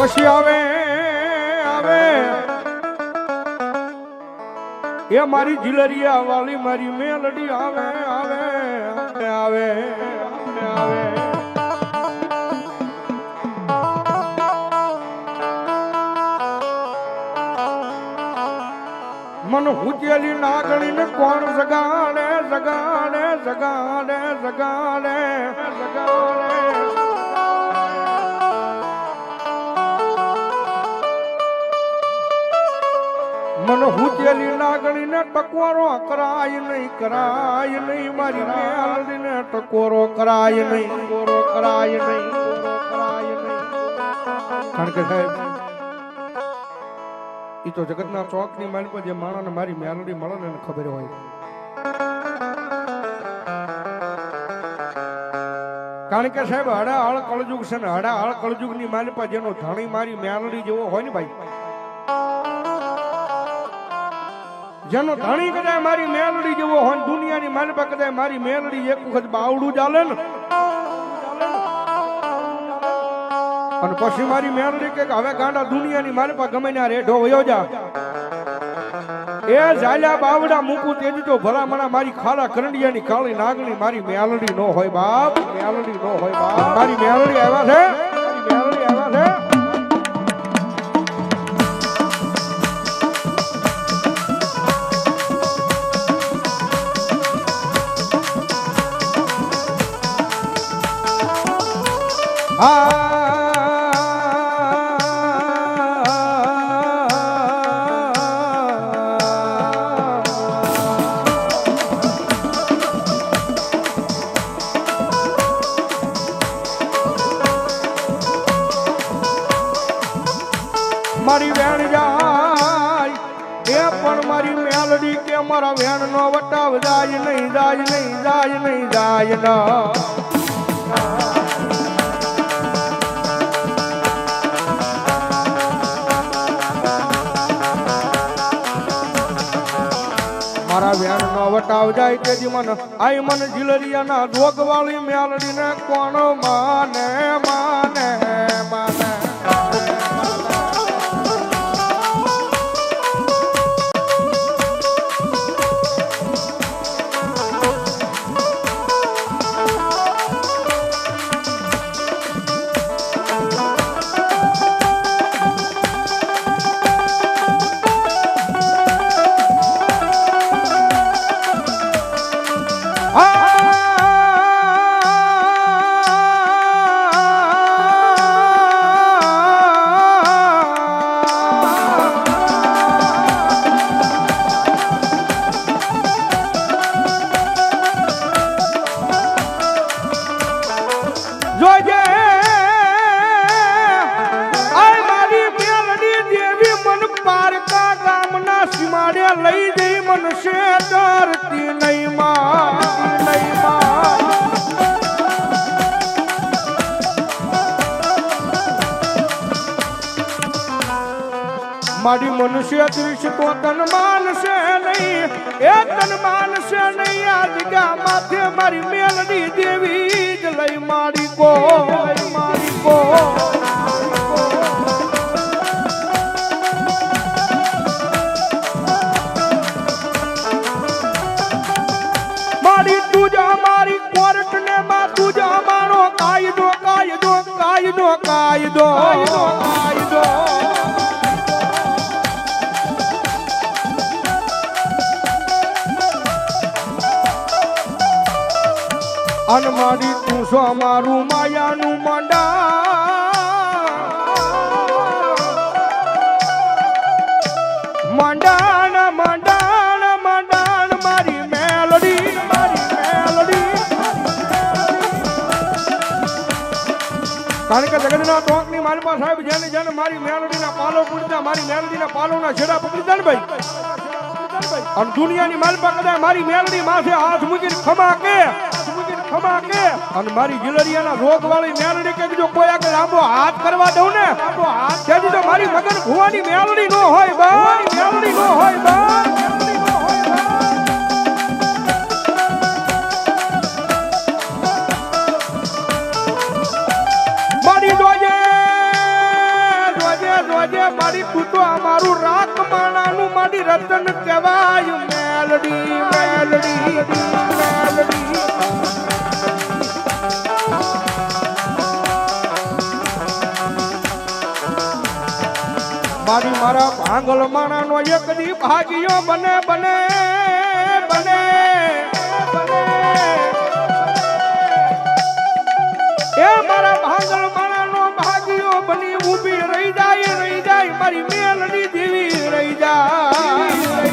પછી આવે આવે. એ મારી જીલરિયા વાલી મારી મેલડી આવે આવે આવે આવે મન હુચેલી નાગણી ને કોણ જગાડે જગાડે જગાડે જગાડે જગાડે. મન હુચેલી નાગણી ને ટકોરો કરાય નહીં કરાય નહીં, મારી મેલડી ને ટકોરો કરાય નહીં ટકોરો કરાય નહીં કરાય નહીં. કારણ કે સાહેબ, ઈ તો જગતના ચોકની માલ પર જે માણસને મારી મેલડી મળે ને ખબર હોય. કારણ કે સાહેબ, હડા હળ કળજુગ છે ને, હડા હળ કળજુગની માલ પર જેનો ધણી મારી મેલડી જેવો હોય ને ભાઈ જેનો ધણી કદાચ મારી મેલડી જેવો હોય ને દુનિયાની માલ પર કદાચ મારી મેલડી એક વખત બાવડું ચાલે ને. અને પછી મારી મેલડી કે હવે ગાંડા દુનિયાની માલ પર ગમે ત્યાં રેઢો વયો જા. એ જાલ્યા બાવડા મૂકું તેની તો ભલામણા મારી ખાલા કરંડિયાની કાળી નાગણી મારી મેલડી નો હોય બાપ. મેલડી નો હોય બાપ. મારી મેલડી આવ્યા છે. પણ મારી મેલડી કે મારા વેણ નો વટાવ જાય નહીં જાય નહીં જાય નહીં, જાય મારા વેણ નો વટાવ જાય તેથી મન આઈ મન જીલરિયા ના ધોગ વાળી મેલડી ને કોણ માને માને. મારી મનુષ્ય દૃશ્ય તો તન માનશે નહીં. એ તન માનશે નહીં. આ જગ્યા માથે મારી મેલડી દેવી જ લઈ મારી કો મારી કો મારી તુજા મારી કોર્ટ ને માં જ મારો કાયદો કાયદો કાયદો કાયદો કાયદો. અન મારી તું સો મારું માયાનું મંડા મંડાણ મંડાણ મંડાણ મારી મેલડી મારી મેલડી. કારણ કે જગતના ટોકની માલપા સાહેબ, જેને જેને મારી મેલડીના પાલો પૂરતા મારી મેલડીના પાલોના છેડા પકડી દે ભાઈ. અને દુનિયાની માલપા કદાચ મારી મેલડી માથે હાથ મૂકીને ખમા કે. ખમા અને મારી ગિલરિયાના રોગ વાળી મેલડી કે જો કોઈ આગળ લાંબો હાથ કરવા દઉં ને, લાંબો હાથ. તેથી તો મારી મગન ભુવાની મેલડી નો હોય બા મેલડી નો હોય બા મારી જોજે મારું રાખ મારી રતન કહેવાય. મેલડી મેલડી મેલડી. મારી મારા ભાંગલ માણાનો એક દી ભાગ્યો બને બને બને એ મારા ભાંગલ માણાનો ભાગ્યો બની ઊભી રહી જાય રહી જાય, મારી મેલડી દેવી રહી જાય.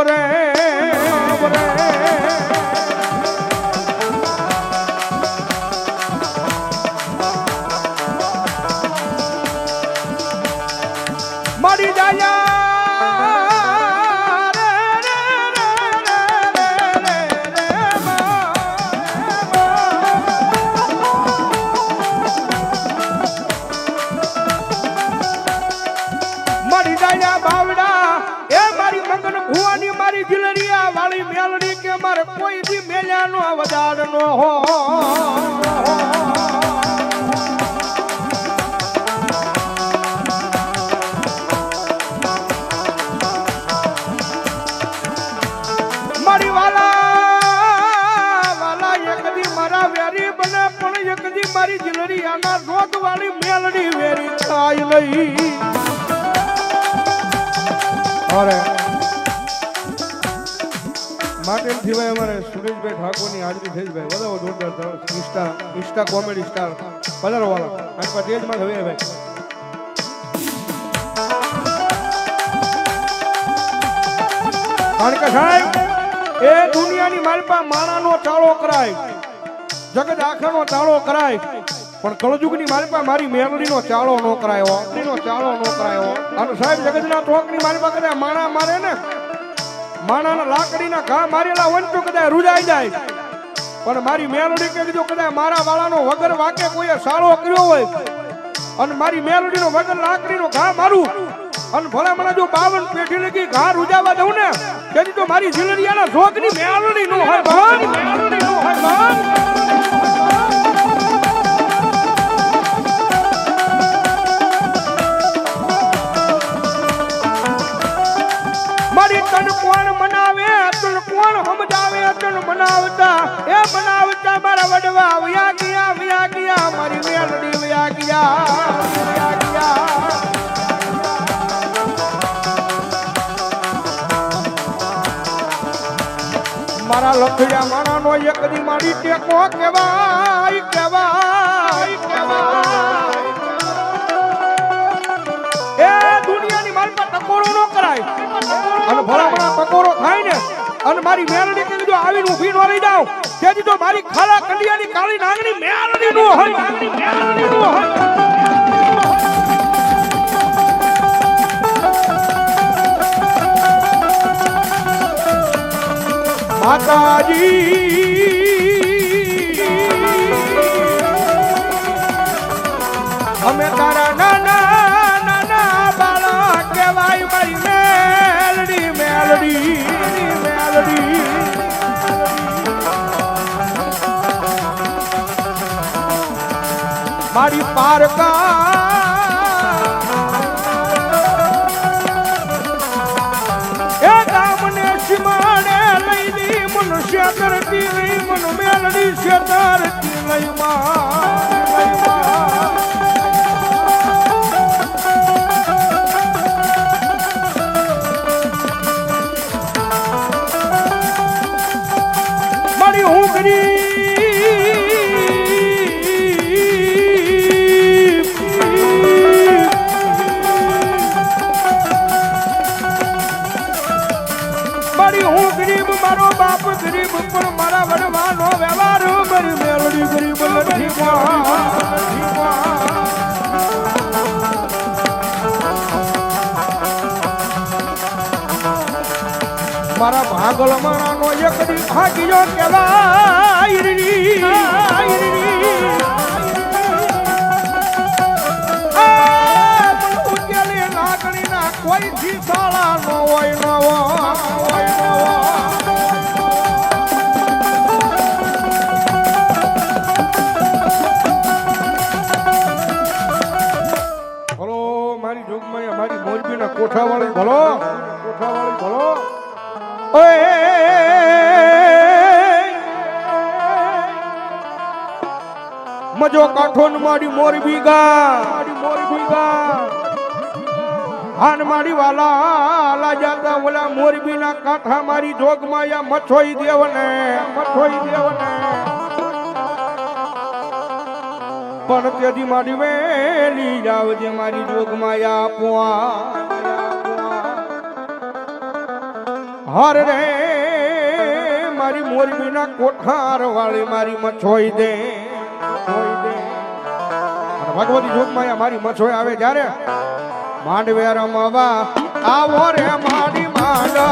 આબરે અરે. માટે સિવાય અમારે સુરેશભાઈ ઠાકોરની હાજરી થઈ ભાઈ. બધા જોરદાર. ઇન્સ્ટા ઇન્સ્ટા કોમેડી સ્ટાર પધારો વાળા. મારી પાસે તેજમાં હવે ભાઈ. કે સાહેબ, એ દુનિયાની માલપા માણાનો ચાળો કરાય. જગત આખાનો ચાળો કરાય. પણ કળજુગની માલપા મારી મેલડીનો ચાળો નો કરાયો નો ચાળો નો કરાયો. અને સાહેબ, જગતના ટોકની મારી કદાચ માણા મારે ને, માણાના લાકડીના ઘા મારેલા હોય તો કદાચ રૂજાઈ જાય. પણ મારી મેલડી કે કીધું, કદાચ મારા વાળાનો વગર વાકે કોઈએ સાળો કર્યો હોય અને મારી મેલડીનો વગર લાકડીનો ઘા મારું અને ભલે મને જો બાવન પેઢી લગી ઘા રૂજાવા દઉં ને, તેથી તો મારી ઝીલરિયાના જોગની મેલડી નો હોય. મારા લખડ્યા માણાનો એક દી મારી ટેકો કેવાય કેવાય કેવાય એ દુનિયાની મારી પર ટકોરો ન કરાય. અને ભલા ભલા ટકોરો થાય ને, અને મારી મેલડી કે કીધું આવીને ઊભી ન રહી તો મારી ખાલા કંડિયાની કાળી નાગણી મેલડી નો હોય મેલડી નો હોય. માતાજી. અમે તારા નાના નાના બાળક કહેવાય મારી મેલડી મેલડી મેલડી. મારી પારકા ગરીબ મારો બાપ ગરીબ પણ મારા મારી ગરીબ નથી માં. મારા નો એક દી ભાગ્યો કેવાય મજો કાઠો માડી મારી મોરબી ગા મારી મોરબી ગા હાન મારી વાલા આલા જાતા ઓલા મોરબીના કાંઠા મારી જોગમાં યા મછોઈ દેવને મછોઈ દેવને પણ તેથી મારી વેલી જાવજે મારી જોગમાં આપવા હર રે, મારી મોરબીના કોઠાર વાળી મારી મછોઈ દે. ભગવતી જોગમાં મારી મછોઈ આવે જ્યારે માંડવે રમવા આવો રે મારી માંડવ